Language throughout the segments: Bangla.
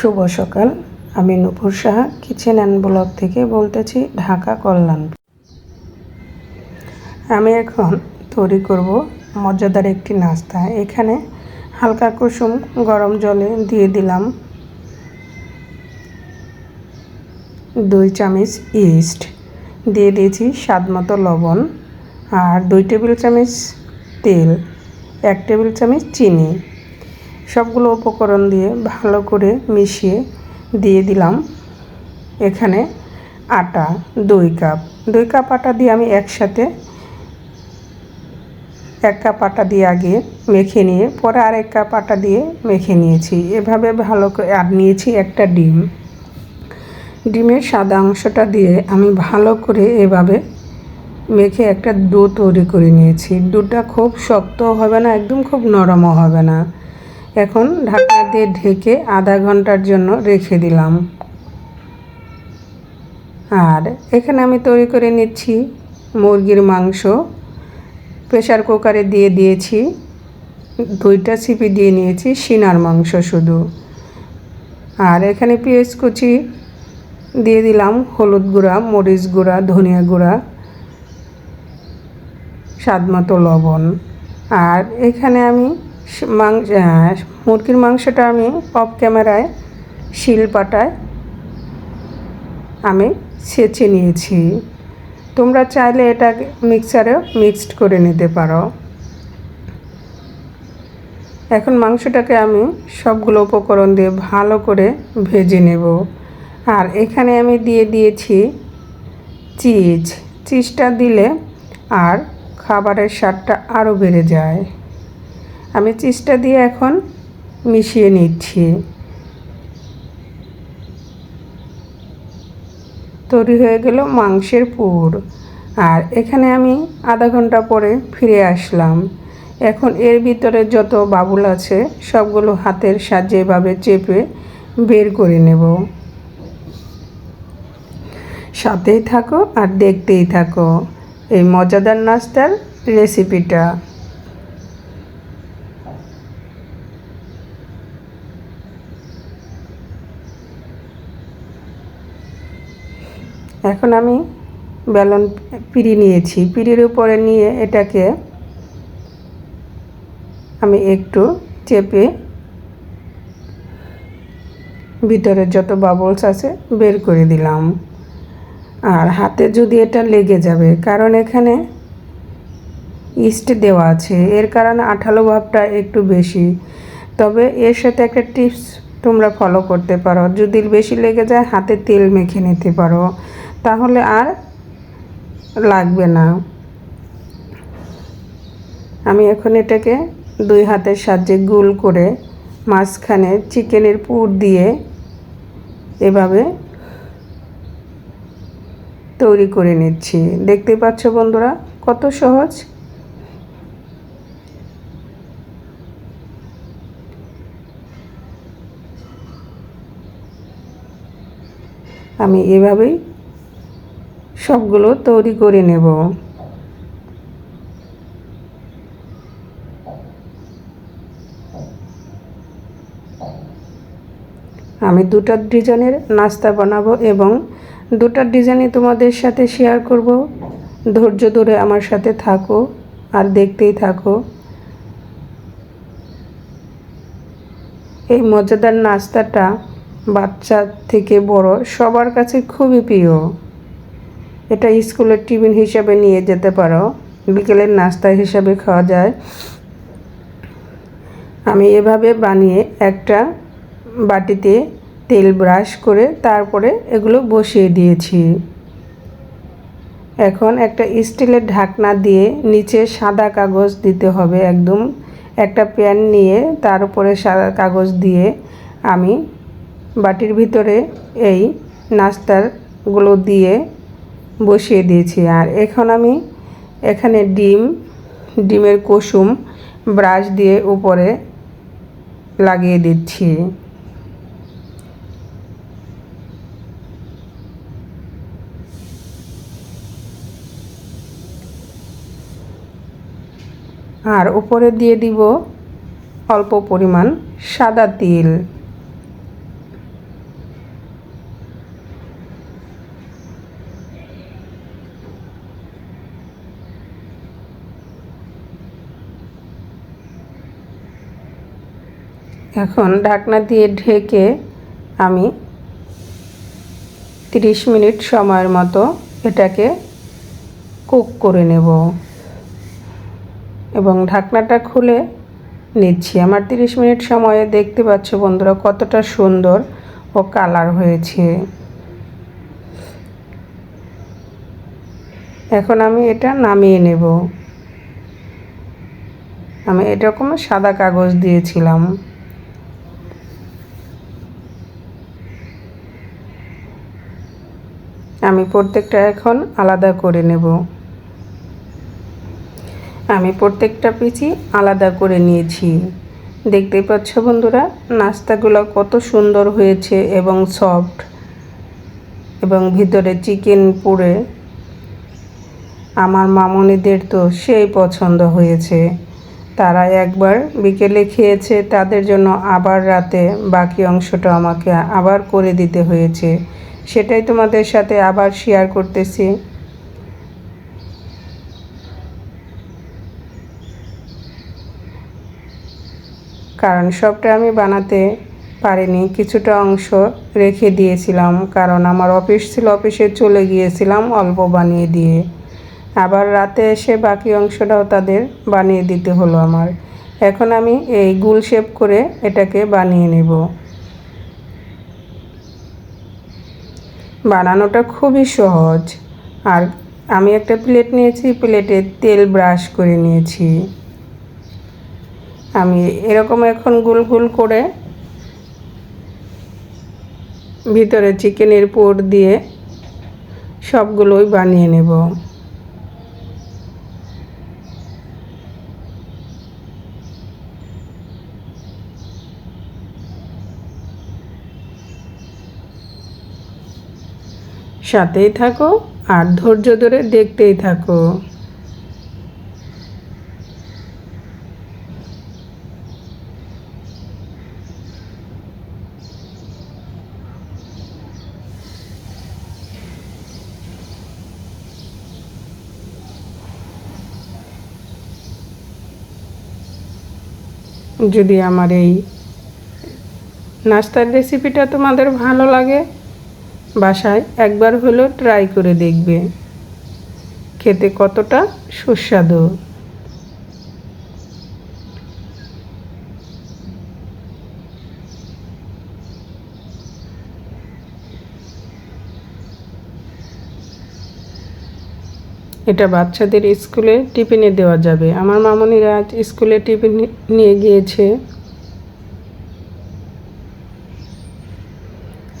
শুভ সকাল। আমি Nupur Saha, kitchen and blog থেকে বলতেছি, ঢাকা কল্যাণ। আমি এখন তৈরি করব মজাদার একটি নাস্তা। এখানে হালকা কুসুম, গরম জলে দিয়ে দিলাম দুই চামচ ইস্ট। দিয়ে দিয়েছি স্বাদ মতো লবণ আর দুই টেবিল চামচ তেল, এক টেবিল চামচ চিনি। সবগুলো উপকরণ দিয়ে ভালো করে মিশিয়ে দিয়ে দিলাম। এখানে আটা দুই কাপ। দুই কাপ আটা দিয়ে আমি একসাথে এক কাপ আটা দিয়ে আগে মেখে নিয়ে, পরে আর এক কাপ আটা দিয়ে মেখে নিয়েছি। এভাবে ভালো করে, আর নিয়েছি একটা ডিম। ডিমের সাদা অংশটা দিয়ে আমি ভালো করে এভাবে মেখে একটা ডো তৈরি করে নিয়েছি। ডোটা খুব শক্ত হবে না, একদম খুব নরমও হবে না। এখন ঢাকনা দিয়ে ঢেকে আধা ঘণ্টার জন্য রেখে দিলাম। আর এখানে আমি তৈরি করে নিচ্ছি মুরগির মাংস। প্রেশার কুকারে দিয়ে দিয়েছি, দুইটা সিপি দিয়ে নিয়েছি সিনার মাংস শুধু। আর এখানে পেঁয়াজ কুচি দিয়ে দিলাম, হলুদ গুঁড়া, মরিচ গুঁড়া, ধনিয়া গুঁড়া, স্বাদ মতো লবণ। আর এখানে আমি মাংস মুরগির মাংসটা আমি অফ ক্যামেরায় শিল পাটায় আমি ছেঁচে নিয়েছি। তোমরা চাইলে এটা মিক্সারেও মিক্সড করে নিতে পারো। এখন মাংসটাকে আমি সবগুলো উপকরণ দিয়ে ভালো করে ভেজে নেব। আর এখানে আমি দিয়ে দিয়েছি চিজ চিজটা দিলে আর খাবারের স্বাদটা আরও বেড়ে যায়। আমি চিজটা দিয়ে এখন মিশিয়ে নিচ্ছি। তৈরি হয়ে গেল মাংসের পুর। আর এখানে আমি আধা ঘণ্টা পরে ফিরে আসলাম। এখন এর ভিতরে যত বাবুল আছে, সবগুলো হাতের সাহায্যে এভাবে চেপে বের করে নেব। সাথেই থাকো আর দেখতেই থাকো। এই মজাদার নাস্তার রেসিপিটা এখন আমি বেলন পিড়ি নিয়েছি। পিড়ির উপরে নিয়ে এটাকে আমি একটু চেপে ভিতরে যত বাবলস আছে বের করে দিলাম। আর হাতে যদি এটা লেগে যাবে, কারণ এখানে ইস্ট দেওয়া আছে, এর কারণে আঠালো ভাবটা একটু বেশি। তবে এর সাথে একটা টিপস তোমরা ফলো করতে পারো। যদি বেশি লেগে যায়, হাতে তেল মেখে নিতে পারো। তাহলে আর লাগবে না। আমি এখন এটাকে দুই হাতের সাহায্যে গোল করে মাঝখানে চিকেনের পুর দিয়ে এভাবে তৈরি করে নিচ্ছি। দেখতে পাচ্ছ বন্ধুরা কত সহজ? আমি এভাবেই সবগুলো তৈরি করে নেব। আমি দুটা ডিজাইনের নাস্তা বানাবো এবং দুটা ডিজাইনই তোমাদের সাথে শেয়ার করব। ধৈর্য ধরে আমার সাথে থাকো আর দেখতেই থাকো। এই মজাদার নাস্তাটা বাচ্চা থেকে বড় সবার কাছে খুবই প্রিয়। এটা স্কুলের টিফিন হিসাবে নিয়ে যেতে পারো। বিকেলের নাস্তা হিসাবে খাওয়া যায়। আমি এভাবে বানিয়ে একটা বাটিতে তেল ব্রাশ করে তারপরে এগুলো বসিয়ে দিয়েছি। এখন একটা স্টিলের ঢাকনা দিয়ে নিচে সাদা কাগজ দিতে হবে একদম। একটা প্যান নিয়ে তার উপরে সাদা কাগজ দিয়ে আমি বাটির ভিতরে এই নাস্তারগুলো দিয়ে বসিয়ে দিয়েছি। আর এখন আমি এখানে ডিম, ডিমের কুসুম, ব্রাশ দিয়ে উপরে লাগিয়ে দিচ্ছি। আর উপরে দিয়ে দিব অল্প পরিমাণ সাদা তিল। এখন ঢাকনা দিয়ে ঢেকে আমি তিরিশ মিনিট সময়ের মতো এটাকে কুক করে নেব। এবং ঢাকনাটা খুলে নিচ্ছি। আমার তিরিশ মিনিট সময়ে দেখতে পাচ্ছ বন্ধুরা কতটা সুন্দর ও কালার হয়েছে। এখন আমি এটা নামিয়ে নেব। আমি এরকম সাদা কাগজ দিয়েছিলাম। আমি প্রত্যেকটা এখন আলাদা করে নেব। আমি প্রত্যেকটা পিচি আলাদা করে নিয়েছি। দেখতে পাচ্ছ বন্ধুরা, নাস্তাগুলো কত সুন্দর হয়েছে এবং সফট এবং ভিতরে চিকেন পুড়ে আমার মামনিদের তো সেই পছন্দ হয়েছে। তারা একবার বিকেলে খেয়েছে, তাদের জন্য আবার রাতে বাকি অংশটা আমাকে আবার করে দিতে হয়েছে। সেটাই তোমাদের সাথে আবার শেয়ার করতেছি। কারণ সবটা আমি বানাতে পারিনি, কিছুটা অংশ রেখে দিয়েছিলাম, কারণ আমার অফিস ছিল, অফিসে চলে গিয়েছিলাম অল্প বানিয়ে দিয়ে। আবার রাতে এসে বাকি অংশটাও তাদের বানিয়ে দিতে হলো আমার। এখন আমি এই গুল শেপ করে এটাকে বানিয়ে নেব। বানানোটা খুবই সহজ। আর আমি একটা প্লেট নিয়েছি, প্লেটে তেল ব্রাশ করে নিয়েছি। আমি এরকম এখন গোল গোল করে ভিতরে চিকেনের পোর দিয়ে সবগুলোই বানিয়ে নেব। সাথেই থাকো আর ধৈর্য ধরে দেখতেই থাকো। যদি আমার এই নাস্তার রেসিপিটা তোমাদের ভালো লাগে বাসায় একবার হলেও ট্রাই করে দেখবে। খেতে কতটা সুস্বাদু। এটা বাচ্চাদের স্কুলে টিফিনে দেওয়া যাবে। আমার মামনিরা আজ স্কুলে টিফিন নিয়ে গিয়েছে।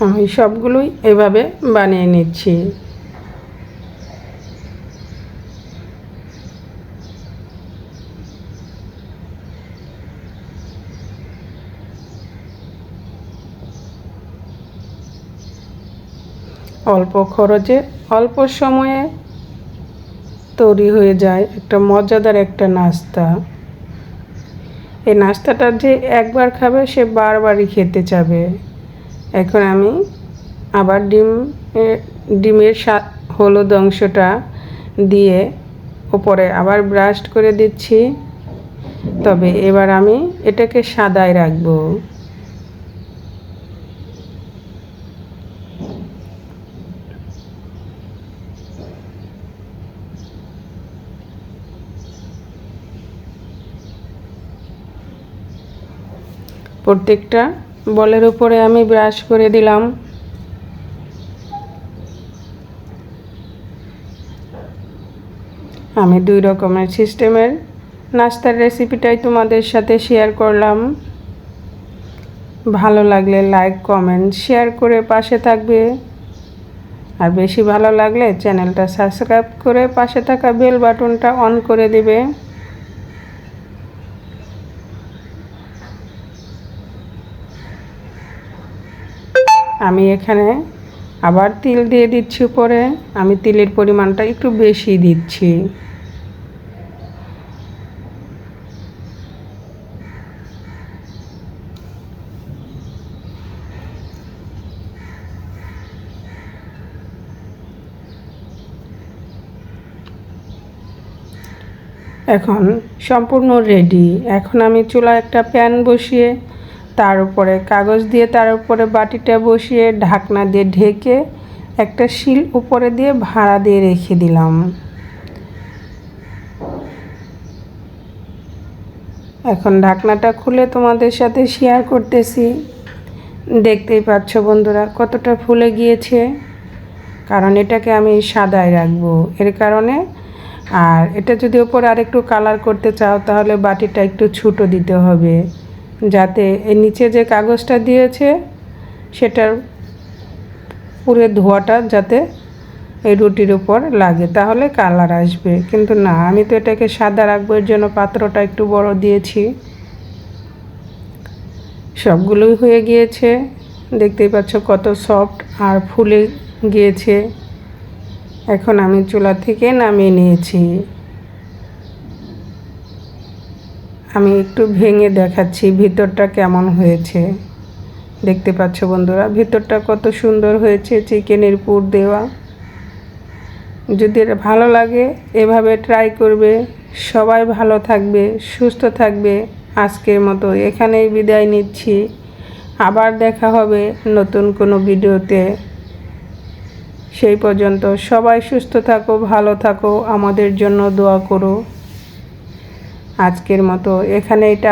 আমি সবগুলোই এভাবে বানিয়ে নিচ্ছি। অল্প খরচে, অল্প সময়ে তৈরি হয়ে যায় একটা মজাদার একটা নাস্তা। এই নাস্তাটা যে একবার খাবে, সে বারবারই খেতে চাবে। এখন আমি আবার ডিম ডিমের হলুদ অংশটা দিয়ে ওপরে আবার ব্রাস্ট করে দিচ্ছি। তবে এবার আমি এটাকে সাদায় রাখব। প্রত্যেকটা বলের উপরে আমি ব্রাশ করে দিলাম। আমি দুই রকমের সিস্টেমের নাস্তার রেসিপিটাই তোমাদের সাথে শেয়ার করলাম। ভালো লাগলে লাইক, কমেন্ট, শেয়ার করে পাশে থাকবে। আর বেশি ভালো লাগলে চ্যানেলটা সাবস্ক্রাইব করে পাশে থাকা বেল বাটনটা অন করে দেবে। আমি এখানে আবার তিল দিয়ে দিচ্ছি উপরে। আমি তিলের পরিমাণটা একটু বেশি দিচ্ছি। এখন সম্পূর্ণ রেডি এখন আমি চুলা একটা প্যান বসিয়ে তার উপরে। কাগজ দিয়ে তার উপরে বাটিটা বসিয়ে ঢাকনা দিয়ে ঢেকে একটা শিল উপরে দিয়ে ভাড়া দিয়ে রেখে দিলাম। এখন ঢাকনাটা খুলে তোমাদের সাথে শেয়ার করতেছি। দেখতেই পাচ্ছ বন্ধুরা, কতটা ফুলে গিয়েছে। কারণ এটাকে আমি সাদায় রাখব, এর কারণে। আর এটা যদি ওপরে আরেকটু কালার করতে চাও, তাহলে বাটিটা একটু ছোটো দিতে হবে। যাতে এর নিচে যে কাগজটা দিয়েছে, সেটার পুরে ধোয়াটা যাতে এই রুটির উপর লাগে, তাহলে কালার আসবে। কিন্তু না, আমি তো এটাকে সাদা রাখব, এর জন্য পাত্রটা একটু বড় দিয়েছি। সবগুলোই হয়ে গিয়েছে। দেখতেই পাচ্ছ কত সফট আর ফুলে গিয়েছে। এখন আমি চুলা থেকে নামিয়ে নিয়েছি। আমি একটু ভেঙে দেখাচ্ছি ভিতরটা কেমন হয়েছে। দেখতে পাচ্ছ বন্ধুরা, ভিতরটা কত সুন্দর হয়েছে, চিকেনের পুর দেওয়া। যদি ভালো লাগে, এভাবে ট্রাই করবে। সবাই ভালো থাকবে, সুস্থ থাকবে। আজকের মতো এখানেই বিদায় নিচ্ছি। আবার দেখা হবে নতুন কোনো ভিডিওতে। সেই পর্যন্ত সবাই সুস্থ থাকো, ভালো থাকো, আমাদের জন্য দোয়া করো। আজকের মতো। এখানে এটা